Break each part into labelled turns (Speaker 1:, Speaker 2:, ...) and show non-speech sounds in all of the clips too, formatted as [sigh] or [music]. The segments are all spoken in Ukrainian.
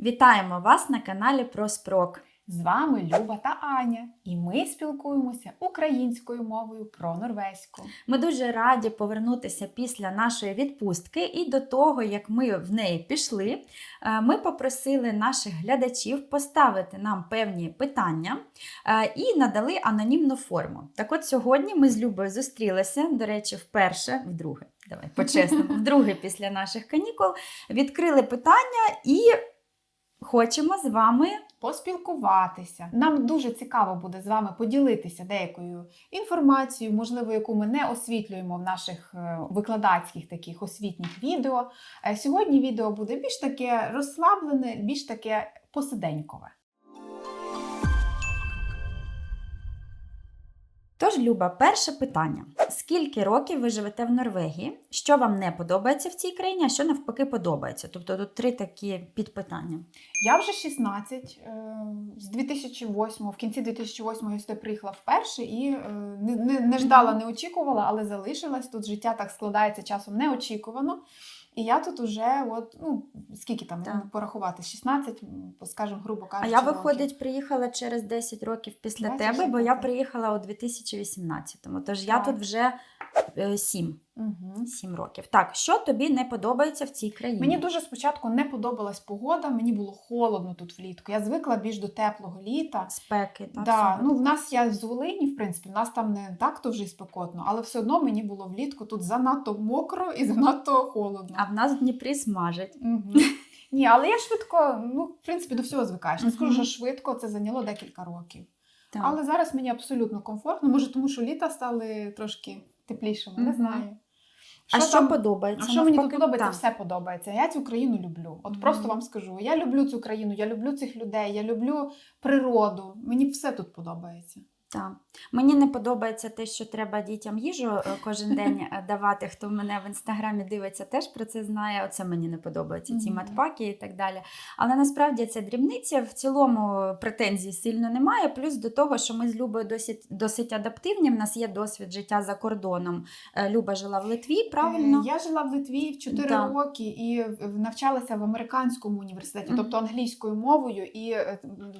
Speaker 1: Вітаємо вас на каналі Проспрок.
Speaker 2: З вами Люба та Аня, і ми спілкуємося українською мовою про норвезьку.
Speaker 1: Ми дуже раді повернутися після нашої відпустки, і до того, як ми в неї пішли, е, ми попросили наших глядачів поставити нам певні питання е, і надали анонімну форму. Так от сьогодні ми з Любою зустрілися, до речі, вперше, вдруге. Давай по-чесному, [laughs] вдруге після наших канікул, відкрили питання і хочемо з вами
Speaker 2: Поспілкуватися. Нам дуже цікаво буде з вами поділитися деякою інформацією, можливо, яку ми не освітлюємо в наших е, викладацьких таких освітніх відео. Е, Сьогодні відео буде більш таке розслаблене, більш таке посиденькове.
Speaker 1: Тож, Люба, перше питання: скільки років ви живете в Норвегії? Що вам не подобається в цій країні, а що навпаки подобається? Тобто тут три такі підпитання.
Speaker 2: Я вже 16, е, з 2008, в кінці 2008 я сюди приїхала вперше і е, не, не, не ждала, не очікувала, але залишилась. Тут життя так складається часом неочікувано. І я тут уже, от, ну, скільки там
Speaker 1: Так.
Speaker 2: ну, порахувати, 16, м, скажімо, грубо
Speaker 1: А
Speaker 2: я,
Speaker 1: я,
Speaker 2: років.
Speaker 1: виходить, приїхала через 10 років після
Speaker 2: Бачиш,
Speaker 1: тебе, бо я приїхала у 2018-му. Тож я тут вже 7, 7 років. Так, що тобі не подобається в цій країні?
Speaker 2: Мені дуже спочатку не подобалась погода, мені було холодно тут влітку. Я звикла більш до теплого літа.
Speaker 1: спеки, так?
Speaker 2: Да, ну в нас я з Волині, в принципі, в нас там не так то вже й спекотно, але все одно мені було влітку тут занадто мокро і занадто холодно.
Speaker 1: А в нас в Дніпрі смажить.
Speaker 2: Мгм. Ні, але я швидко, ну, в принципі, до всього звикаєш. Не скажу, що швидко це зайняло декілька років.
Speaker 1: Так.
Speaker 2: Але зараз мені абсолютно комфортно. Може, тому що літа стали трошки теплішими, не
Speaker 1: Мгм.
Speaker 2: Знаю.
Speaker 1: а що подобається?
Speaker 2: а що мені тут подобається? Все подобається. Я цю країну люблю. От
Speaker 1: Мгм.
Speaker 2: просто вам скажу: я люблю цю країну, я люблю цих людей, я люблю природу. Мені все тут подобається.
Speaker 1: Так. Мені не подобається те, що треба дітям їжу е, кожен день е, [laughs] давати. Хто мене в інстаграмі дивиться, теж про це знає. Оце мені не подобається, ці матпаки і так далі. Але насправді це дрібниця. В цілому претензій сильно немає. Плюс до того, що ми з Любою досить, досить адаптивні. В нас є досвід життя за кордоном. Е, Люба жила в Литві, правильно?
Speaker 2: Я жила в Литві в 4
Speaker 1: Да.
Speaker 2: роки і навчалася в американському університеті, тобто англійською мовою, і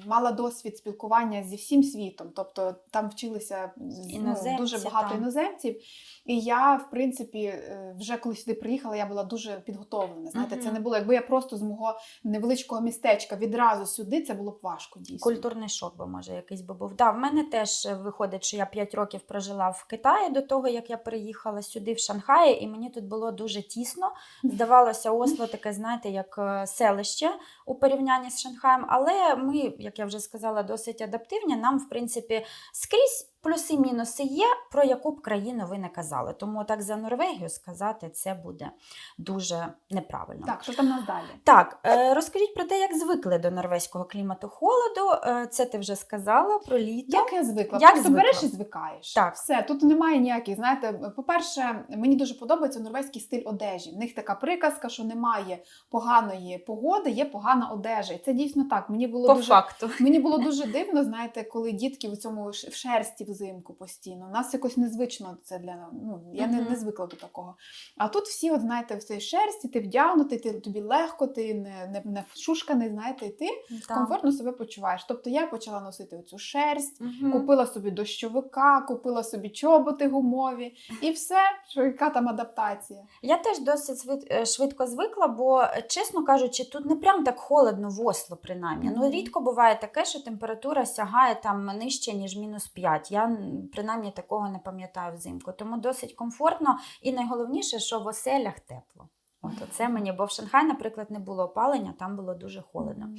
Speaker 2: мала досвід спілкування зі всім світом. Тобто там вчилися ну, дуже багато
Speaker 1: так.
Speaker 2: іноземців. І я, в принципі, е, вже коли сюди приїхала, я була дуже підготовлена. Знаєте, це не було, якби я просто з мого невеличкого містечка відразу сюди, це було б важко дійсно.
Speaker 1: Культурний шок, би може якийсь би був. Да, в мене теж е, виходить, що я 5 років прожила в Китаї до того, як я переїхала сюди, в Шанхаї, і мені тут було дуже тісно. [laughs] Здавалося, Осло таке, знаєте, як е, селище у порівнянні з Шанхаєм. Але ми, як я вже сказала, досить адаптивні. Нам, в принципі, скрізь. Плюси-мінуси є, про яку б країну ви не казали. Тому так за Норвегію сказати це буде дуже неправильно.
Speaker 2: Так, що там нас далі?
Speaker 1: Так, е, розкажіть про те, як звикли до норвезького клімату холоду. Е, Це ти вже сказала про літо.
Speaker 2: Як я звикла?
Speaker 1: Як
Speaker 2: Просто
Speaker 1: звикла?
Speaker 2: береш і звикаєш.
Speaker 1: Так.
Speaker 2: Все, тут немає ніяких. Знаєте, по-перше, мені дуже подобається норвезький стиль одежі. В них така приказка, що немає поганої погоди, є погана одежа. І це дійсно так. Мені було
Speaker 1: По
Speaker 2: дуже
Speaker 1: факту.
Speaker 2: Мені було дуже дивно, знаєте, коли дітки в цьому в шерсті взимку постійно. У нас якось незвично це для ну я не, не звикла до такого. А тут всі, от знаєте, в цій шерсті, ти вдягнутий, ти тобі легко, ти не, не, не вшушканий, знаєте, і ти комфортно себе почуваєш. Тобто я почала носити оцю шерсть.
Speaker 1: Мгм.
Speaker 2: Купила собі дощовика, купила собі чоботи гумові, і все, що яка там адаптація.
Speaker 1: Я теж досить е, швидко звикла, бо, чесно кажучи, тут не прям так холодно в Осло, принаймні. Ну, рідко буває таке, що температура сягає там нижче, ніж мінус 5. Я принаймні такого не пам'ятаю взимку. Тому досить комфортно. І найголовніше, що в оселях тепло. От це мені, бо в Шанхай, наприклад, не було опалення, там було дуже холодно.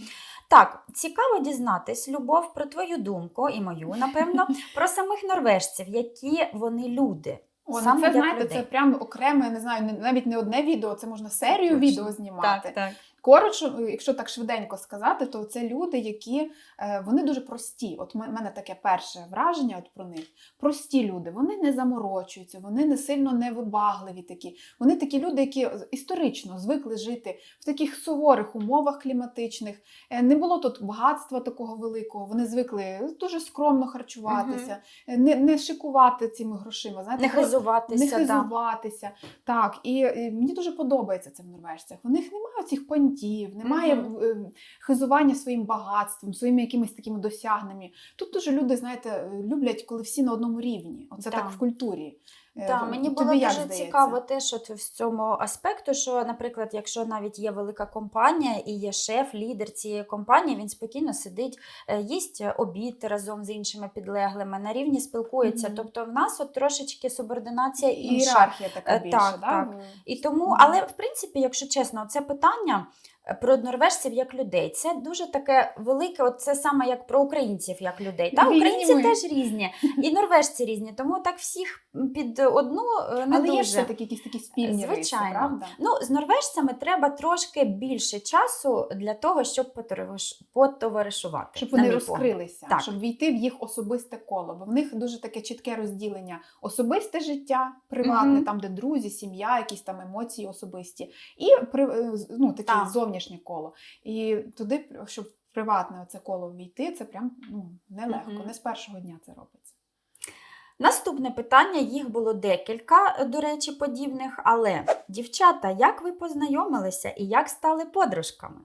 Speaker 1: Так, цікаво дізнатись, Любов, про твою думку і мою, напевно, [laughs] про самих норвежців, які вони люди.
Speaker 2: О,
Speaker 1: Саме
Speaker 2: ну це знаєте,
Speaker 1: людей.
Speaker 2: це прямо окреме, не знаю, навіть не одне відео, це можна серію
Speaker 1: Точно.
Speaker 2: відео знімати.
Speaker 1: так.
Speaker 2: Коротше, якщо так швиденько сказати, то це люди, які е, вони дуже прості. От в мене таке перше враження от про них. Прості люди, вони не заморочуються, вони не сильно невибагливі такі. Вони такі люди, які історично звикли жити в таких суворих умовах кліматичних. Е, Не було тут багатства такого великого. Вони звикли дуже скромно харчуватися, е, не, не шикувати цими грошима. Знаєте,
Speaker 1: Не хизуватися.
Speaker 2: не
Speaker 1: да.
Speaker 2: хизуватися. Так, і, і мені дуже подобається це в норвежцях. У них немає цих понять. Понтів, немає
Speaker 1: Мгм.
Speaker 2: е, хизування своїм багатством, своїми якимись такими досягненнями. Тут дуже люди, знаєте, люблять, коли всі на одному рівні. Оце
Speaker 1: Да.
Speaker 2: так в культурі. Е,
Speaker 1: Так, мені
Speaker 2: тобі
Speaker 1: було дуже
Speaker 2: здається?
Speaker 1: цікаво теж от в цьому аспекту, що, наприклад, якщо навіть є велика компанія і є шеф, лідер цієї компанії, він спокійно сидить, е, їсть обід разом з іншими підлеглими, на рівні спілкується.
Speaker 2: Мгм.
Speaker 1: Тобто в нас от трошечки субординація інша.
Speaker 2: Ієрархія така
Speaker 1: Е,
Speaker 2: більше,
Speaker 1: так,
Speaker 2: да?
Speaker 1: так.
Speaker 2: в-
Speaker 1: І тому, але в принципі, якщо чесно, це питання е, про норвежців як людей. Це дуже таке велике, от це саме як про українців як людей. Та українці
Speaker 2: ми.
Speaker 1: теж різні, і [laughs] норвежці різні. Тому так всіх під одну е, не
Speaker 2: Але
Speaker 1: дуже.
Speaker 2: є все-таки якісь такі спільні риси,
Speaker 1: Звичайно.
Speaker 2: правда?
Speaker 1: Ну, з норвежцями треба трошки більше часу для того, щоб потовариш- потоваришувати.
Speaker 2: Щоб
Speaker 1: на
Speaker 2: вони
Speaker 1: мій погляд.
Speaker 2: розкрилися,
Speaker 1: Так.
Speaker 2: щоб війти в їх особисте коло. Бо в них дуже таке чітке розділення: особисте життя, приватне,
Speaker 1: Мгм.
Speaker 2: там, де друзі, сім'я, якісь там емоції особисті, і при- е, з- ну, таке
Speaker 1: Так.
Speaker 2: Зовнішнє коло. І туди, щоб в приватне це коло війти, це прям ну, нелегко.
Speaker 1: Мгм.
Speaker 2: Не з першого дня це робиться.
Speaker 1: Наступне питання, їх було декілька, до речі, подібних. Але, дівчата, як ви познайомилися і як стали подружками?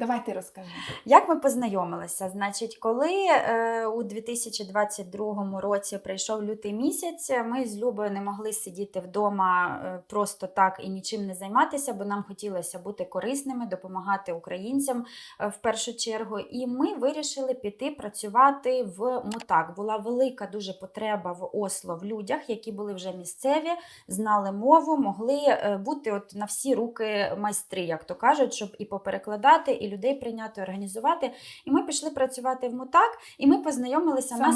Speaker 2: Давай ти розкажи.
Speaker 1: Як ми познайомилися? Значить, коли е, у 2022 році прийшов лютий місяць, ми з Любою не могли сидіти вдома е, просто так і нічим не займатися, бо нам хотілося бути корисними, допомагати українцям е, в першу чергу. І ми вирішили піти працювати в Мутак. Була велика дуже потреба в Осло в людях, які були вже місцеві, знали мову, могли е, бути от на всі руки майстри, як то кажуть, щоб і поперекладати, і людей прийняти, організувати. І ми пішли працювати в Мутак, і ми познайомилися
Speaker 2: Саме
Speaker 1: на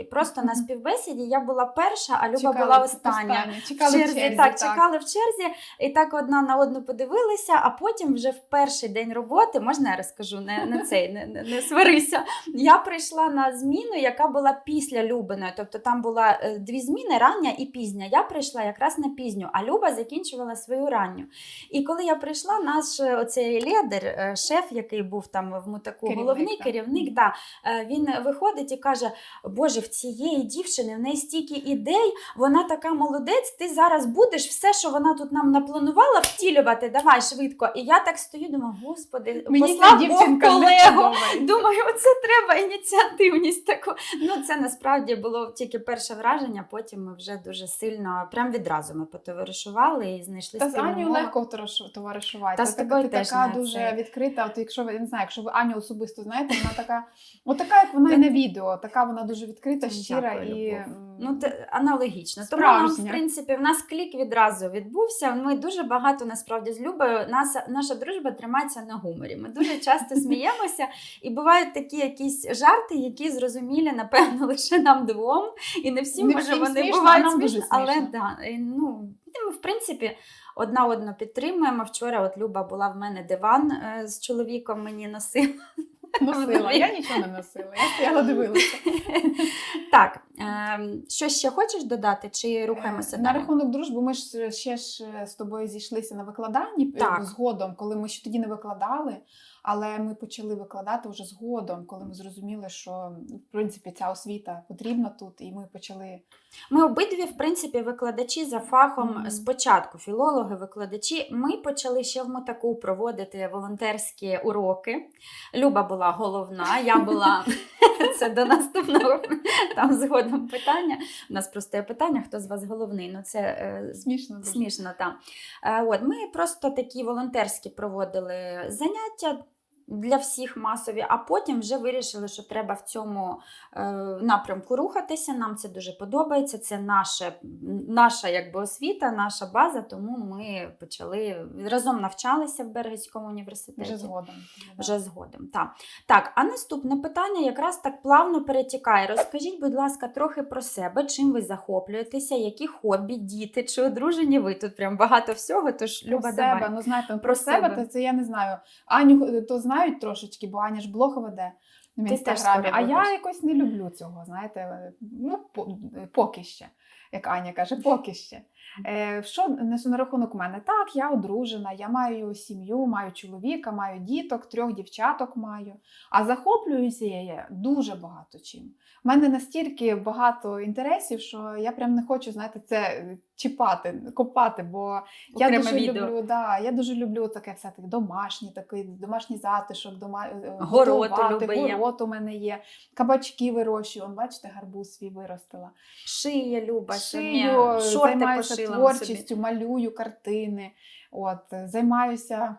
Speaker 2: так.
Speaker 1: Просто на співбесіді я була перша, а Люба
Speaker 2: Чекали
Speaker 1: була остання.
Speaker 2: Чекали
Speaker 1: в черзі,
Speaker 2: черзі,
Speaker 1: так, чекали в черзі, і так одна на одну подивилися, а потім вже в перший день роботи, можна я розкажу, не, не цей, не, не, не сварися. Я прийшла на зміну, яка була після Любиної. Тобто там була е, дві зміни, рання і пізня. Я прийшла якраз на пізню, а Люба закінчувала свою ранню. І коли я прийшла, наш е, оцей лідер, е, шеф, який був там в мутаку,
Speaker 2: Керівник,
Speaker 1: головний
Speaker 2: так.
Speaker 1: керівник, да, е, він виходить і каже: Боже, в цієї дівчини в неї стільки ідей, вона така молодець, ти зараз будеш все, що вона тут нам напланувала, втілювати. Давай швидко. І я так стою, думаю, господи,
Speaker 2: Мені
Speaker 1: послав Бог колегу. Думаю, оце треба ініціативність таку. Ну, це насправді було тільки перше враження. Потім ми вже дуже сильно, прям відразу ми потоваришували і знайшли
Speaker 2: Та з Аню легко товариш- товаришувати.
Speaker 1: Та з тобою
Speaker 2: ти
Speaker 1: теж
Speaker 2: така дуже
Speaker 1: це.
Speaker 2: Відкрита. От якщо ви я не знаю, якщо ви Аню особисто знаєте, вона така, от така, як вона і на відео, така вона дуже відкрита, щира і.
Speaker 1: Ну, те, аналогічно. Тому нам, в принципі, в нас клік відразу відбувся. Ми дуже багато насправді з Любою. Нас, наша дружба тримається на гуморі. Ми дуже часто [laughs] сміємося, і бувають такі якісь жарти, які зрозумілі, напевно, лише нам двом. І не всім
Speaker 2: Не
Speaker 1: може
Speaker 2: всім
Speaker 1: вони
Speaker 2: смішно,
Speaker 1: бувають смішно, але да, ну, ми, в принципі. Одна одну підтримуємо. Вчора от Люба була в мене диван е, з чоловіком мені носила.
Speaker 2: Носила. Я нічого не носила. Я стояла дивилася. [laughs]
Speaker 1: Так, ем, що ще хочеш додати, чи рухаємося
Speaker 2: Е, на рахунок дружби. Ми ж ще ж е, з тобою зійшлися на викладанні е,
Speaker 1: Так.
Speaker 2: згодом, коли ми ще тоді не викладали. Але ми почали викладати вже згодом, коли ми зрозуміли, що в принципі ця освіта потрібна тут, і ми почали
Speaker 1: Ми обидві, в принципі, викладачі за фахом
Speaker 2: Мгм.
Speaker 1: спочатку, філологи, викладачі. Ми почали ще в мотаку проводити волонтерські уроки. Люба була головна, я була [laughs] це до наступного там згодом питання. У нас просто є питання, хто з вас головний. Ну це е,
Speaker 2: смішно. Дуже.
Speaker 1: Смішно, там. Е, От, ми просто такі волонтерські проводили заняття. Для всіх масові, а потім вже вирішили, що треба в цьому е, напрямку рухатися. Нам це дуже подобається. Це наше, наша якби, освіта, наша база. Тому ми почали разом навчалися в Бергельському університеті.
Speaker 2: Вже згодом.
Speaker 1: Вже згодом. Так. так, а наступне питання якраз так плавно перетікає. Розкажіть, будь ласка, трохи про себе, чим ви захоплюєтеся, які хобі, діти, чи одружені ви? Тут прям багато всього, тож
Speaker 2: Про
Speaker 1: Люба,
Speaker 2: себе,
Speaker 1: давай.
Speaker 2: ну знаєте, про,
Speaker 1: Про
Speaker 2: себе,
Speaker 1: себе.
Speaker 2: то це я не знаю. Аню е, то знають трошечки, бо Аня ж блог веде в інстаграмі. А я якось не люблю цього, знаєте, ну, поки ще, як Аня каже, поки ще. Е, Що несу на рахунок мене? Так, я одружена, я маю сім'ю, маю чоловіка, маю діток, трьох дівчаток маю. А захоплююся я дуже багато чим. У мене настільки багато інтересів, що я прям не хочу, знаєте, це чіпати, копати, бо я дуже
Speaker 1: відео.
Speaker 2: люблю, да, я дуже люблю таке все таке домашнє, такий домашній затишок, дома, е,
Speaker 1: Город є.
Speaker 2: город у мене є, кабачки вирощую. Бачите, гарбуз свій виростила.
Speaker 1: Шиє Люба,
Speaker 2: Шию,
Speaker 1: шорти пошила
Speaker 2: творчістю, малюю картини. От, займаюся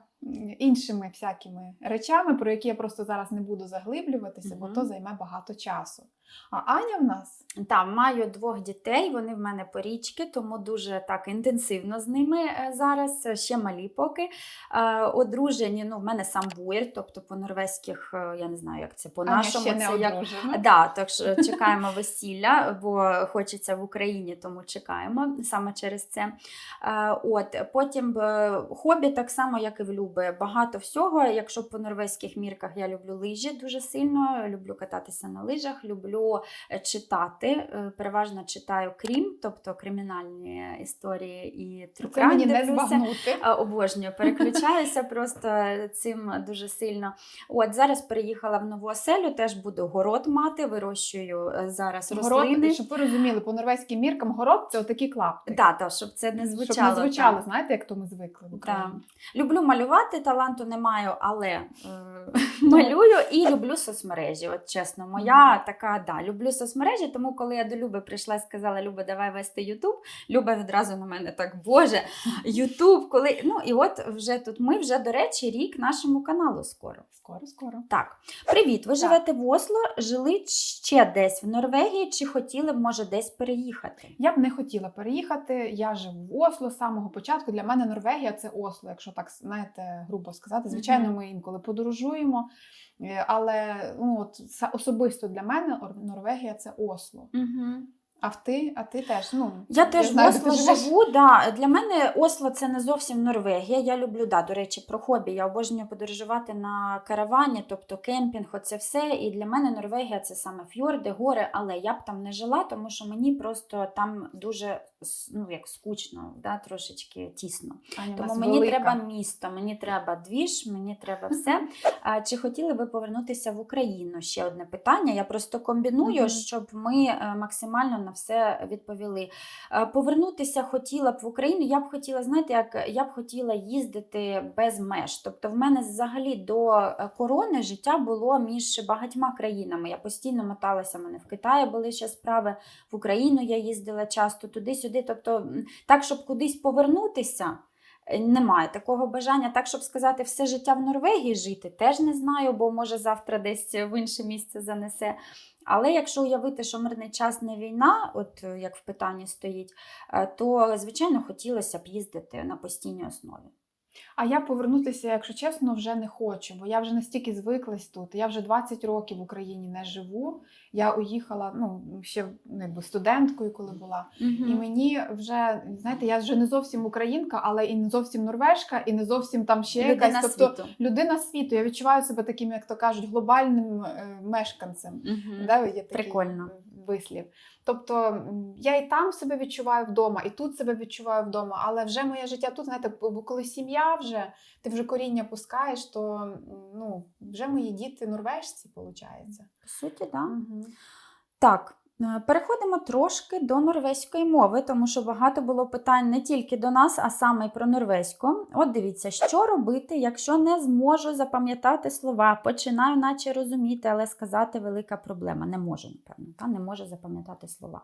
Speaker 2: іншими всякими речами, про які я просто зараз не буду заглиблюватися, бо то займе багато часу. А Аня в нас
Speaker 1: Так, маю двох дітей, вони в мене порічки, тому дуже так інтенсивно з ними е, зараз. е, Ще малі поки. Е, Одружені, ну, в мене сам буєр, тобто по норвезьких, я не знаю, як це по
Speaker 2: Аня
Speaker 1: нашому.
Speaker 2: ще не
Speaker 1: це як. Да, так що чекаємо весілля, бо хочеться в Україні, тому чекаємо саме через це. От потім хобі, так само, як і в Люби. Багато всього. Якщо по норвезьких мірках я люблю лижі дуже сильно, люблю кататися на лижах, люблю е, читати. Е, Переважно читаю крім, тобто кримінальні історії і
Speaker 2: не збагнути.
Speaker 1: А, Обожнюю, переключаюся просто цим дуже сильно. От зараз переїхала в нову оселю, теж буду город мати, вирощую е, зараз рослини.
Speaker 2: Город, щоб ви розуміли, по норвезьким міркам город це отакі клапти.
Speaker 1: Да, щоб це не звучало.
Speaker 2: Щоб не звучало,
Speaker 1: так.
Speaker 2: знаєте, як то ми звикли в Україні.
Speaker 1: Люблю малювати, таланту не маю, але е, [laughs] малюю і люблю соцмережі. От чесно, моя така, да, люблю соцмережі, тому коли я до Люби прийшла і сказала, Люба, давай вести Ютуб, Люба відразу на мене так, Боже, Ютуб, коли. Ну і от вже тут ми вже, до речі, рік нашому каналу скоро.
Speaker 2: Скоро, скоро.
Speaker 1: Так, привіт. Ви
Speaker 2: Так.
Speaker 1: живете в Осло, жили ще десь в Норвегії, чи хотіли б, може, десь переїхати?
Speaker 2: Я б не хотіла переїхати. Я живу в Осло з самого початку. Для мене Норвегія це Осло, якщо так знаєте, грубо сказати. Звичайно, ми інколи подорожуємо, але ну от особисто для мене Норвегія це Осло.
Speaker 1: Угу.
Speaker 2: А в ти, а ти теж ну
Speaker 1: Я теж
Speaker 2: знаю,
Speaker 1: в Осло живу. Да. Для мене Осло це не зовсім Норвегія. Я люблю, да, до речі, про хобі. Я обожнюю подорожувати на каравані, тобто кемпінг, оце все. І для мене Норвегія це саме фьорди, гори, але я б там не жила, тому що мені просто там дуже ну, як скучно, да, трошечки тісно.
Speaker 2: Аня, в
Speaker 1: Тому мені
Speaker 2: велика.
Speaker 1: треба місто, мені треба двіж, мені треба все. А, чи хотіли ви повернутися в Україну? Ще одне питання. Я просто комбіную,
Speaker 2: Мгм.
Speaker 1: щоб ми е, максимально на все відповіли. Е, Повернутися хотіла б в Україну. Я б хотіла, знаєте, як я б хотіла їздити без меж. Тобто, в мене взагалі до е, корони життя було між багатьма країнами. Я постійно моталася. У мене в Китаї були ще справи, в Україну я їздила часто туди-сюди. Тобто, так, щоб кудись повернутися. е, Немає такого бажання, так щоб сказати, все життя в Норвегії жити, теж не знаю, бо може завтра десь в інше місце занесе. Але якщо уявити, що мирний час не війна, от е, як в питанні стоїть, е, то звичайно хотілося б їздити на постійній основі.
Speaker 2: А я повернутися, якщо чесно, вже не хочу, бо я вже настільки звиклась тут. Я вже 20 років в Україні не живу. Я уїхала ну, ще ну, якби студенткою, коли була. І мені вже, знаєте, я вже не зовсім українка, але і не зовсім норвежка, і не зовсім там ще
Speaker 1: Людина
Speaker 2: якась. Тобто
Speaker 1: світу.
Speaker 2: людина світу. Я відчуваю себе таким, як то кажуть, глобальним е, мешканцем.
Speaker 1: Мгм.
Speaker 2: Да, є такий
Speaker 1: Прикольно.
Speaker 2: Вислів. Тобто я і там себе відчуваю вдома, і тут себе відчуваю вдома, але вже моє життя тут, знаєте, бо коли сім'я вже, ти вже коріння пускаєш, то ну, вже мої діти норвежці, виходить.
Speaker 1: По суті, так. Да. Так, е, переходимо трошки до норвезької мови, тому що багато було питань не тільки до нас, а саме й про норвезьку. От дивіться, що робити, якщо не зможу запам'ятати слова, починаю наче розуміти, але сказати велика проблема. Не можу, напевно, та? не можу запам'ятати слова.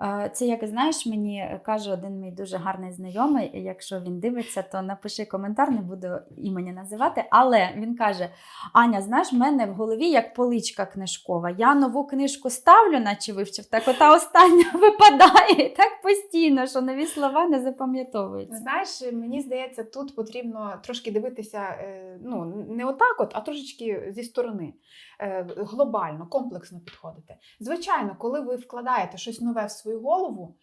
Speaker 1: Е, Це, як знаєш, мені каже один мій дуже гарний знайомий. Якщо він дивиться, то напиши коментар, не буду імені називати. Але він каже: Аня, знаєш, в мене в голові як поличка книжкова. Я нову книжку ставлю, наче вивчив, так ота остання [laughs] випадає так постійно, що нові слова не запам'ятовуються.
Speaker 2: Знаєш, мені здається, тут потрібно трошки дивитися е, ну, не отак, от, а трошечки зі сторони, е, глобально, комплексно підходити. Звичайно, коли ви вкладаєте щось нове в свою голову,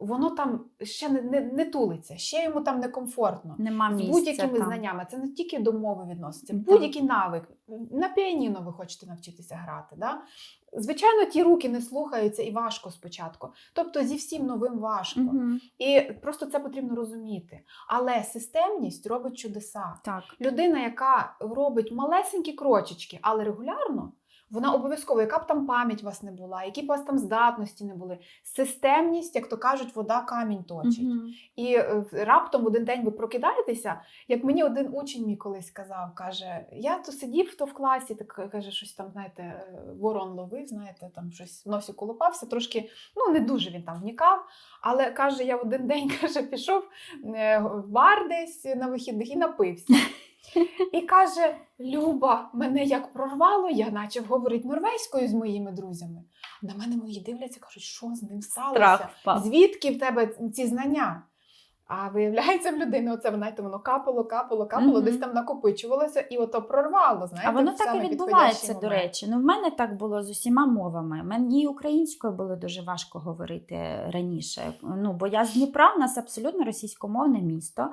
Speaker 2: воно там ще не, не, не тулиться, ще йому там некомфортно.
Speaker 1: Нема
Speaker 2: З будь-якими
Speaker 1: там.
Speaker 2: знаннями. Це не тільки до мови відноситься, будь-який навик. На піаніно ви хочете навчитися грати. Да? Звичайно, ті руки не слухаються і важко спочатку. Тобто зі всім новим важко.
Speaker 1: Мгм.
Speaker 2: І просто це потрібно розуміти. Але системність робить чудеса.
Speaker 1: Так.
Speaker 2: Людина, яка робить малесенькі крочечки, але регулярно, вона обов'язково, яка б там пам'ять у вас не була, які б у вас там здатності не були. Системність, як то кажуть, вода камінь точить.
Speaker 1: Мгм.
Speaker 2: І е, раптом в один день ви прокидаєтеся, як мені один учень мій колись сказав, каже: я то сидів то в класі, так каже, щось там, знаєте, е, ворон ловив, знаєте, там щось в носі колупався, трошки ну не дуже він там вникав. Але каже, я в один день [laughs] каже, пішов е, в бар десь на вихідних і напився. І каже: Люба, мене як прорвало, я начав говорити норвезькою з моїми друзями. На мене мої дивляться, кажуть, що з ним сталося?
Speaker 1: Страх впав.
Speaker 2: Звідки в тебе ці знання? А виявляється, в людини оце знаєте, воно капало, капало, капало,
Speaker 1: Мгм.
Speaker 2: десь там накопичувалося, і ото прорвало. Знаєте,
Speaker 1: А воно так і відбувається, до речі. Ну, в мене так було з усіма мовами. Мені українською було дуже важко говорити раніше. Ну, бо я з Дніпра, в нас абсолютно російськомовне місто,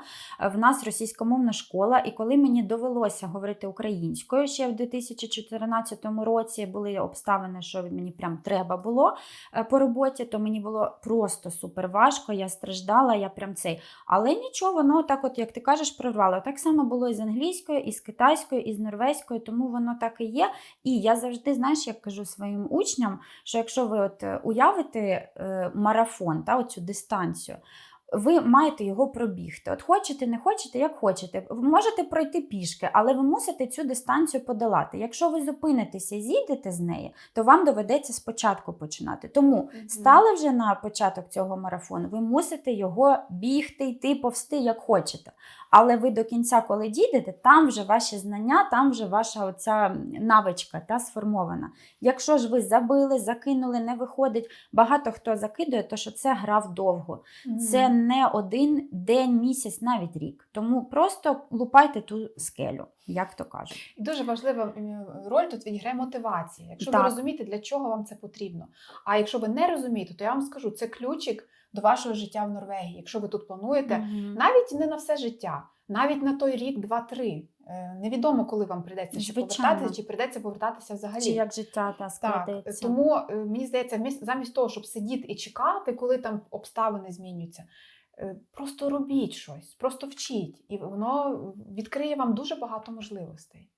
Speaker 1: в нас російськомовна школа. І коли мені довелося говорити українською ще в 2014 році, були обставини, що мені прям треба було е, по роботі, то мені було просто супер важко. Я страждала, я прям цей. Але нічого, воно так, от як ти кажеш, прорвало. Так само було і з англійською, і з китайською, і з норвезькою, тому воно так і є. І я завжди, знаєш, як кажу своїм учням, що якщо ви от е, уявите е, марафон, та, оцю дистанцію. Ви маєте його пробігти. От хочете, не хочете, як хочете. Ви можете пройти пішки, але ви мусите цю дистанцію подолати. Якщо ви зупинитеся і зійдете з неї, то вам доведеться спочатку починати. Тому
Speaker 2: Мгм.
Speaker 1: стали вже на початок цього марафону, ви мусите його бігти, йти, повсти, як хочете. Але ви до кінця, коли дійдете, там вже ваші знання, там вже ваша оця навичка та сформована. Якщо ж ви забили, закинули, не виходить, багато хто закидує, то що це грав довго.
Speaker 2: Мгм.
Speaker 1: Це не один день, місяць, навіть рік. Тому просто лупайте ту скелю, як то кажуть.
Speaker 2: Дуже важлива роль тут відіграє мотивація. Якщо
Speaker 1: Так.
Speaker 2: ви розумієте, для чого вам це потрібно. А якщо ви не розумієте, то я вам скажу, це ключик до вашого життя в Норвегії. Якщо ви тут плануєте,
Speaker 1: угу.
Speaker 2: навіть не на все життя, навіть на той рік, два-три. Е, Невідомо, коли вам прийдеться ще повертатися, чи прийдеться повертатися взагалі.
Speaker 1: Чи як життя та
Speaker 2: Так, тому е, мені здається, замість того, щоб сидіти і чекати, коли там обставини змінюються, е, просто робіть щось, просто вчіть, і воно відкриє вам дуже багато можливостей.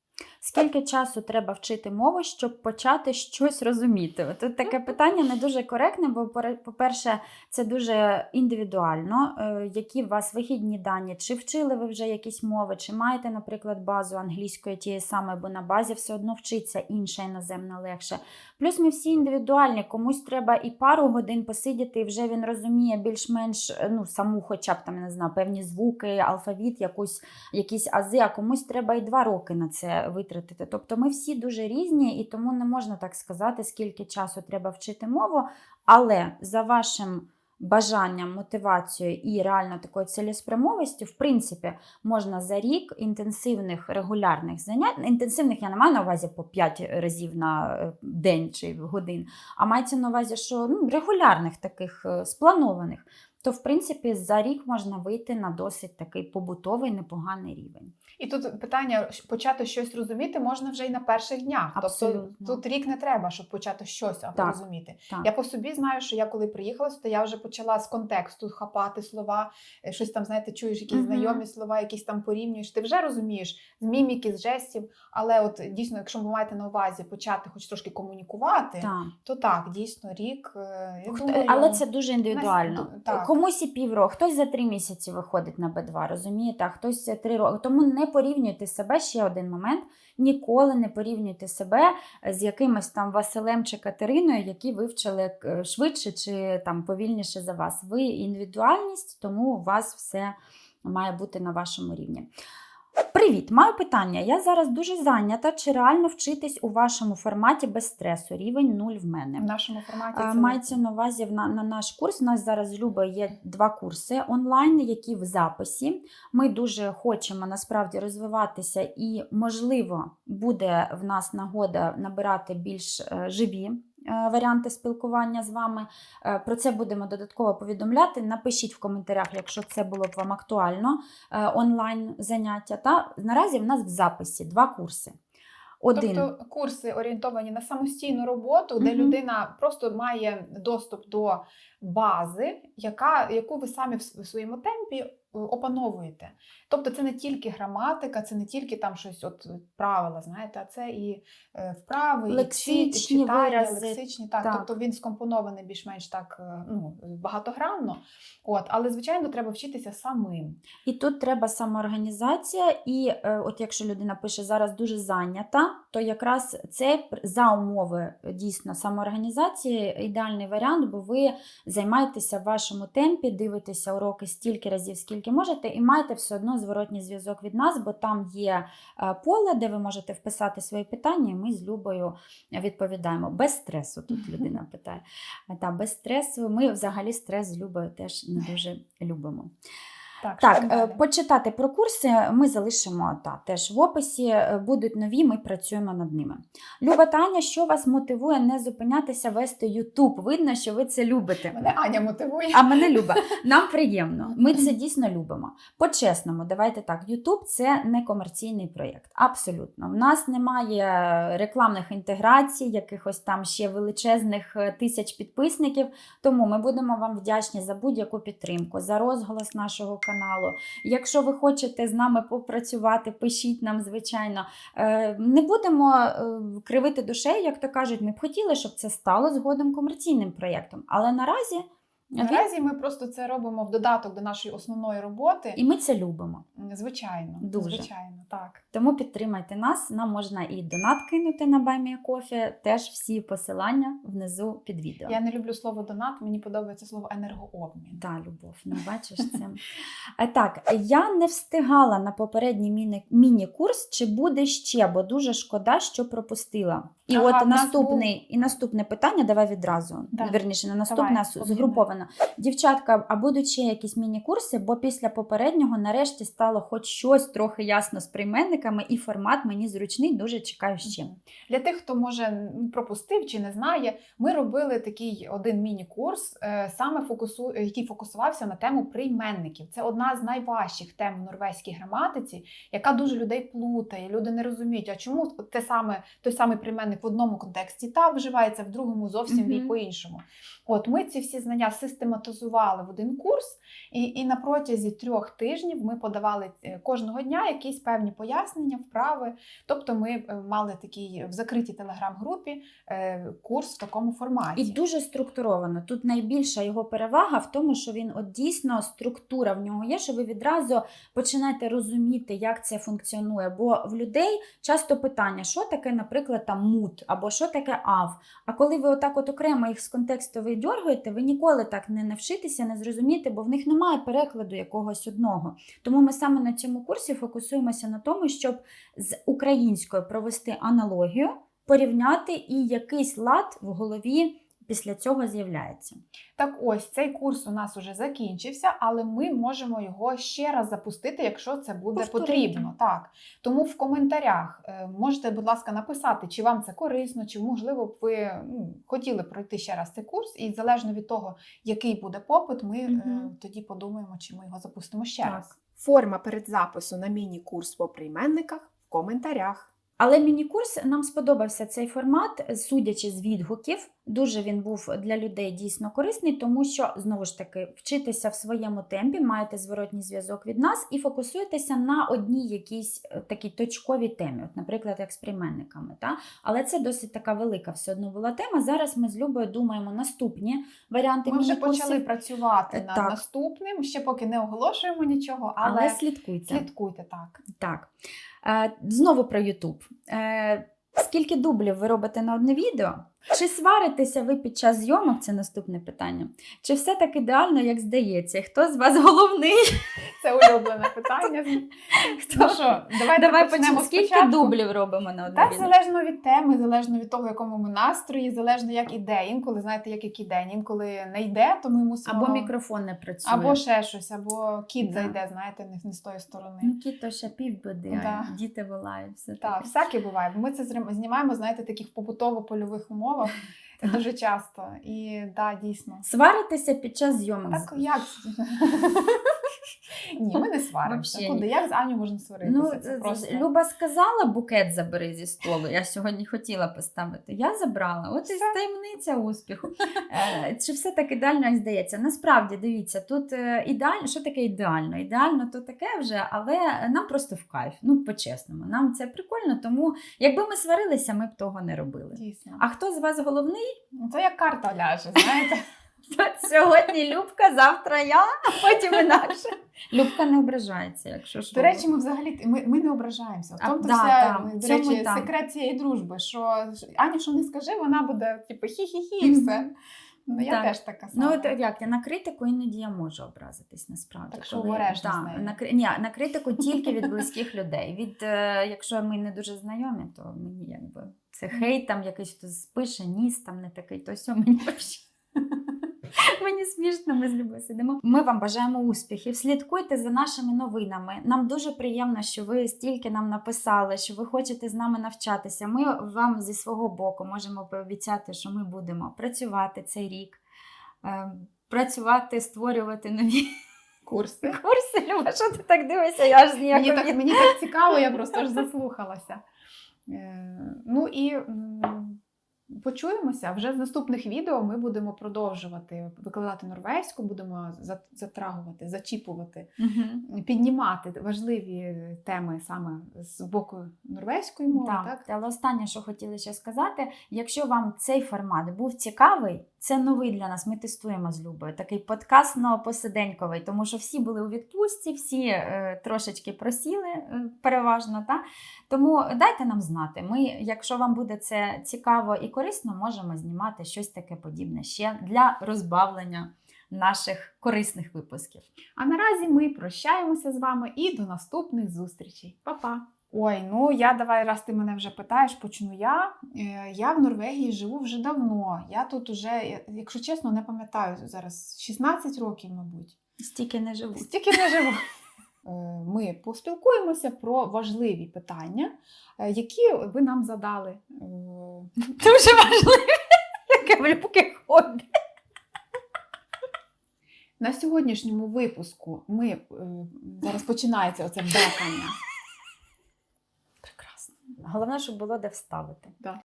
Speaker 1: Скільки часу треба вчити мову, щоб почати щось розуміти? Тут таке питання не дуже коректне, бо, по-перше, це дуже індивідуально. Е, Які у вас вихідні дані? Чи вчили ви вже якісь мови, чи маєте, наприклад, базу англійської тієї самої, бо на базі все одно вчиться інша іноземна легше. Плюс ми всі індивідуальні, комусь треба і пару годин посидіти, і вже він розуміє більш-менш е, ну, саму, хоча б там, не знаю, певні звуки, алфавіт, якусь якісь ази, а комусь треба і два роки на це витратити. Тобто ми всі дуже різні, і тому не можна так сказати, скільки часу треба вчити мову, але за вашим бажанням, мотивацією і реально такою цілеспрямовістю, в принципі, можна за рік інтенсивних регулярних занять. Інтенсивних я не маю на увазі по 5 разів на е, день чи годин, а мається на увазі, що ну, регулярних таких е, спланованих. То, в принципі, за рік можна вийти на досить такий побутовий непоганий рівень.
Speaker 2: І тут питання почати щось розуміти можна вже й на перших днях.
Speaker 1: Абсолютно.
Speaker 2: Тобто тут рік не треба, щоб почати щось або
Speaker 1: Так,
Speaker 2: розуміти.
Speaker 1: так.
Speaker 2: Я по собі знаю, що я коли приїхала, то я вже почала з контексту хапати слова, е, щось там, знаєте, чуєш якісь
Speaker 1: Мгм.
Speaker 2: знайомі слова, якісь там порівнюєш. Ти вже розумієш з міміки, з жестів. Але от дійсно, якщо ви маєте на увазі почати хоч трошки комунікувати,
Speaker 1: Так.
Speaker 2: то так, дійсно, рік. е, Я думаю,
Speaker 1: Але це дуже індивідуально.
Speaker 2: Так.
Speaker 1: Комусь і півроку, хтось за три місяці виходить на Б2, розумієте, а хтось три роки. Тому не порівнюйте себе ще один момент. Ніколи не порівнюйте себе з якимось там Василем чи Катериною, які вивчили е, швидше чи там повільніше за вас. Ви індивідуальність, тому у вас все має бути на вашому рівні. Привіт, маю питання. Я зараз дуже зайнята. Чи реально вчитись у вашому форматі без стресу? Рівень 0 в мене.
Speaker 2: в нашому форматі це
Speaker 1: Мається на увазі на, на наш курс. У нас зараз з Любою є два курси онлайн, які в записі. Ми дуже хочемо насправді розвиватися, і, можливо, буде в нас нагода набирати більш е, живі е, варіанти спілкування з вами. Е, Про це будемо додатково повідомляти. Напишіть в коментарях, якщо це було б вам актуально, е, онлайн заняття. Та наразі в нас в записі два курси. Один
Speaker 2: Тобто курси орієнтовані на самостійну роботу, де
Speaker 1: Мгм.
Speaker 2: людина просто має доступ до бази, яка, яку ви самі в своєму темпі е, опановуєте. Тобто це не тільки граматика, це не тільки там щось, от правила, знаєте, а це і е, вправи, і
Speaker 1: Лексичні
Speaker 2: і читання,
Speaker 1: вирази.
Speaker 2: лексичні. Так,
Speaker 1: Так.
Speaker 2: тобто він скомпонований більш-менш так е, ну, багатогранно. От, але звичайно треба вчитися самим.
Speaker 1: І тут треба самоорганізація, і е, от якщо людина пише зараз дуже зайнята, то якраз це за умови е, дійсно самоорганізації ідеальний варіант, бо ви займаєтеся в вашому темпі, дивитеся уроки стільки разів, скільки можете, і маєте все одно зворотній зв'язок від нас, бо там є е, поле, де ви можете вписати свої питання, і ми з Любою відповідаємо. Без стресу тут [laughs] людина питає. Та, без стресу. Ми взагалі стрес з Любою теж не дуже любимо.
Speaker 2: Так,
Speaker 1: Так, е, почитати про курси ми залишимо та, теж в описі. Е, Будуть нові, ми працюємо над ними. Люба Таня, що вас мотивує не зупинятися вести YouTube? Видно, що ви це любите.
Speaker 2: Мене Аня мотивує.
Speaker 1: А мене Люба. Нам [laughs] приємно. Ми це дійсно любимо. По-чесному, давайте так. YouTube це не комерційний проєкт. Абсолютно. В нас немає рекламних інтеграцій, якихось там ще величезних е, тисяч підписників. Тому ми будемо вам вдячні за будь-яку підтримку, за розголос нашого каналу. Якщо ви хочете з нами попрацювати, пишіть нам, звичайно. Е, Не будемо е, кривити душею, як то кажуть. Ми б хотіли, щоб це стало згодом комерційним проєктом. Але наразі
Speaker 2: Наразі ми просто це робимо в додаток до нашої основної роботи.
Speaker 1: і ми це любимо.
Speaker 2: Звичайно,
Speaker 1: Дуже.
Speaker 2: звичайно, так.
Speaker 1: Тому підтримайте нас. Нам можна і донат кинути на BuyMeACoffee. Теж всі посилання внизу під відео.
Speaker 2: Я не люблю слово донат, мені подобається слово енергообмін.
Speaker 1: Та, любов, ну бачиш це. Так, я не встигала на попередній міні- міні-курс, чи буде ще, бо дуже шкода, що пропустила. І
Speaker 2: Ага,
Speaker 1: от і наступне питання, давай відразу.
Speaker 2: Да.
Speaker 1: Вірніше, не наступне,
Speaker 2: Давай,
Speaker 1: згруповано. Дівчатка, а будуть ще якісь міні-курси, бо після попереднього нарешті стало хоч щось трохи ясно з прийменниками, і формат мені зручний, дуже чекаю ще.
Speaker 2: Для тих, хто може пропустив чи не знає, ми робили такий один міні-курс, е, саме фокусу, який фокусувався на тему прийменників. Це одна з найважчих тем в норвезькій граматиці, яка дуже людей плутає. Люди не розуміють, а чому те саме, той самий прийменник в одному контексті так вживається, в другому зовсім
Speaker 1: Мгм.
Speaker 2: і по-іншому. От ми ці всі знання систематизували в один курс, і, і на протязі трьох тижнів ми подавали е, кожного дня якісь певні пояснення, вправи. Тобто ми е, мали такий в закритій телеграм-групі е, курс в такому форматі.
Speaker 1: І дуже структуровано. Тут найбільша його перевага в тому, що він от дійсно структура в нього є, що ви відразу починаєте розуміти, як це функціонує. Бо в людей часто питання, що таке, наприклад, там мут або що таке ав. А коли ви отак от окремо їх з контексту видьоргуєте, ви ніколи так не навчитися, не зрозуміти, бо в них немає перекладу якогось одного. Тому ми саме на цьому курсі фокусуємося на тому, щоб з українською провести аналогію, порівняти і якийсь лад в голові після цього з'являється.
Speaker 2: Так ось цей курс у нас уже закінчився, але ми можемо його ще раз запустити, якщо це буде
Speaker 1: Повторити.
Speaker 2: потрібно. Так. Тому в коментарях е, можете, будь ласка, написати, чи вам це корисно, чи можливо б ви ну, хотіли пройти ще раз цей курс, і залежно від того, який буде попит, ми е, тоді подумаємо, чи ми його запустимо ще
Speaker 1: Так.
Speaker 2: раз.
Speaker 3: Форма передзапису на міні-курс по прийменниках в коментарях.
Speaker 1: Але міні-курс нам сподобався цей формат, судячи з відгуків. Дуже він був для людей дійсно корисний, тому що знову ж таки вчитися в своєму темпі, маєте зворотній зв'язок від нас і фокусуєтеся на одній якійсь е, такій точковій темі, от, наприклад, як з прийменниками. Та? Але це досить така велика все одно була тема. Зараз ми з Любою думаємо наступні варіанти
Speaker 2: Ми вже почали працювати
Speaker 1: Е,
Speaker 2: над
Speaker 1: так.
Speaker 2: наступним. Ще поки не оголошуємо нічого, але,
Speaker 1: але слідкуйте.
Speaker 2: слідкуйте так.
Speaker 1: Так. Е, знову про YouTube. Е, скільки дублів ви робите на одне відео? Чи сваритеся ви під час зйомок? Це наступне питання. Чи все так ідеально, як здається? Хто з вас головний?
Speaker 2: Це улюблене питання.
Speaker 1: Хто?
Speaker 2: Ну що, давайте
Speaker 1: Давай
Speaker 2: почнемо.
Speaker 1: Скільки
Speaker 2: спочатку.
Speaker 1: дублів робимо на одне
Speaker 2: Так, залежно від теми, залежно від того, в якому ми настрої, залежно як іде. Інколи знаєте, як який день, інколи не йде, то ми мусимо
Speaker 1: Або мікрофон не працює.
Speaker 2: або ще щось, або кіт
Speaker 1: Да.
Speaker 2: зайде, знаєте, не, не з тої сторони.
Speaker 1: Ну, кіто ще півбеди,
Speaker 2: Да.
Speaker 1: діти волають. Все
Speaker 2: Так,
Speaker 1: таке.
Speaker 2: всяке буває. Ми це знімаємо, знаєте, таких побутово-польових умовах. Це [laughs] дуже часто. І да, дійсно.
Speaker 1: Сваритися під час зйомок.
Speaker 2: Так як? Ні, ми не сваримося. Куди? Як з Аню можна сваритися?
Speaker 1: Ну,
Speaker 2: просто...
Speaker 1: Люба сказала, букет забери зі столу. Я сьогодні хотіла поставити. Я забрала. От і таємниця успіху. [laughs] Е, Чи все так ідеально, здається? Насправді, дивіться, тут е, ідеально, що таке ідеально? Ідеально то таке вже, але нам просто в кайф. Ну, по-чесному. Нам це прикольно, тому якби ми сварилися, ми б того не робили.
Speaker 2: Дійсно.
Speaker 1: А хто з вас головний?
Speaker 2: Ну, Це як карта ляже, знаєте. [laughs] [laughs]
Speaker 1: Сьогодні Любка, завтра я, а потім інакше. Любка не ображається, якщо що.
Speaker 2: До речі, ми взагалі ми, ми не ображаємося. В тому то
Speaker 1: да,
Speaker 2: вся,
Speaker 1: да,
Speaker 2: до речі,
Speaker 1: там.
Speaker 2: секрет цієї дружби, що Ані, що не скажи, вона буде типу хі-хі-хі і все. Ну, я
Speaker 1: Так.
Speaker 2: теж така сама.
Speaker 1: Ну, от як я на критику іноді я можу образитись насправді.
Speaker 2: Так що
Speaker 1: коли-
Speaker 2: обережно
Speaker 1: Да, на, кри- ні, на критику тільки від близьких людей. Від, е, якщо ми не дуже знайомі, то мені якби це хейт там якийсь хтось спише, ніс там не такий, то все мені вообще. Мені смішно, ми з Любою сидимо. Ми вам бажаємо успіхів. Слідкуйте за нашими новинами. Нам дуже приємно, що ви стільки нам написали, що ви хочете з нами навчатися. Ми вам зі свого боку можемо пообіцяти, що ми будемо працювати цей рік, е, працювати, створювати нові
Speaker 2: Курси. [laughs]
Speaker 1: курси. Люба, що ти так дивишся? Я аж
Speaker 2: Мені так, мені так цікаво, я просто аж [laughs] заслухалася. Е, ну і почуємося. Вже з наступних відео ми будемо продовжувати викладати норвезьку, будемо за- затрагувати, зачіпувати,
Speaker 1: угу.
Speaker 2: піднімати важливі теми саме з боку норвезької мови.
Speaker 1: Так,
Speaker 2: Так?
Speaker 1: але останнє, що хотіли ще сказати, якщо вам цей формат був цікавий, це новий для нас. Ми тестуємо з Любою. Такий подкастно-посиденьковий, тому що всі були у відпустці, всі е, трошечки просіли е, переважно. Та? Тому дайте нам знати. Ми, якщо вам буде це цікаво і корисно, можемо знімати щось таке подібне ще для розбавлення наших корисних випусків.
Speaker 2: А наразі ми прощаємося з вами і до наступних зустрічей. Па-па! Ой, ну я давай, раз ти мене вже питаєш, почну я. Е, Я в Норвегії живу вже давно. Я тут уже, якщо чесно, не пам'ятаю зараз 16 років, мабуть.
Speaker 1: Стільки не живуть.
Speaker 2: Стільки не живу. Е, Ми поспілкуємося про важливі питання, е, які ви нам задали.
Speaker 1: Дуже важливо, яке хобі.
Speaker 2: На сьогоднішньому випуску ми зараз починається оце бекання.
Speaker 1: Головне, щоб було де вставити.